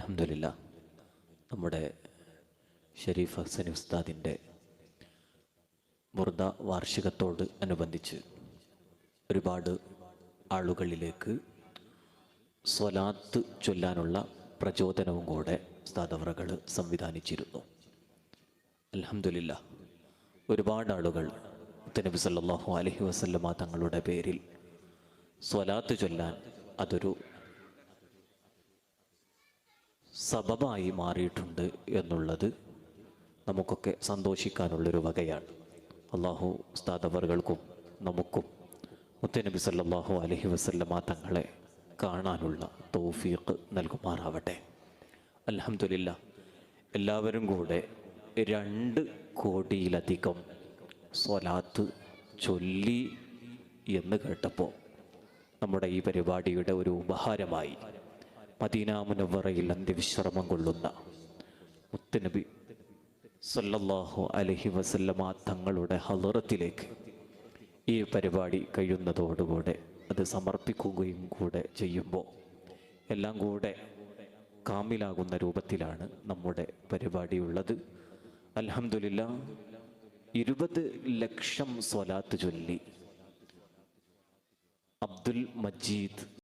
അലഹമില്ല നമ്മുടെ ഷരീഫ് ഹസനി ഉസ്താദിന്റെ മുർദ വാർഷികത്തോട് അനുബന്ധിച്ച് ഒരുപാട് ആളുകളിലേക്ക് സ്വലാത്ത് ചൊല്ലാനുള്ള പ്രചോദനവും കൂടെ ഉസ്താദവറകൾ സംവിധാനിച്ചിരുന്നു. അലഹമില്ല ഒരുപാട് ആളുകൾ നബി സല്ലാഹു അലഹി വസല്ലമ തങ്ങളുടെ പേരിൽ സ്വലാത്ത് ചൊല്ലാൻ അതൊരു സബബായി മാറിയിട്ടുണ്ട് എന്നുള്ളത് നമുക്കൊക്കെ സന്തോഷിക്കാനുള്ളൊരു വകയാണ്. അള്ളാഹു ഉസ്താദവറുകൾക്കും നമുക്കും മുത്തനബി സല്ലാഹു അലഹി വസല്ലമ തങ്ങളെ കാണാനുള്ള തൗഫീഖ് നൽകുമാറാവട്ടെ. അലഹമില്ല എല്ലാവരും കൂടെ രണ്ട് കോടിയിലധികം സ്വലാത്ത് ചൊല്ലി എന്ന് കേട്ടപ്പോൾ നമ്മുടെ ഈ പരിപാടിയുടെ ഒരു ഉപഹാരമായി മദീന മുനവറയിൽ അന്ത്യവിശ്രമം കൊള്ളുന്ന മുത്തുനബി സല്ലല്ലാഹു അലഹി വസല്ലമ തങ്ങളുടെ ഹലറത്തിലേക്ക് ഈ പരിപാടി കഴിയുന്നതോടുകൂടെ അത് സമർപ്പിക്കുകയും കൂടെ ചെയ്യുമ്പോൾ എല്ലാം കൂടെ കാമിലാകുന്ന രൂപത്തിലാണ് നമ്മുടെ പരിപാടിയുള്ളത്. അൽഹംദുലില്ലാ ഇരുപത് ലക്ഷം സ്വലാത്ത് ചൊല്ലി അബ്ദുൽ മജീദ്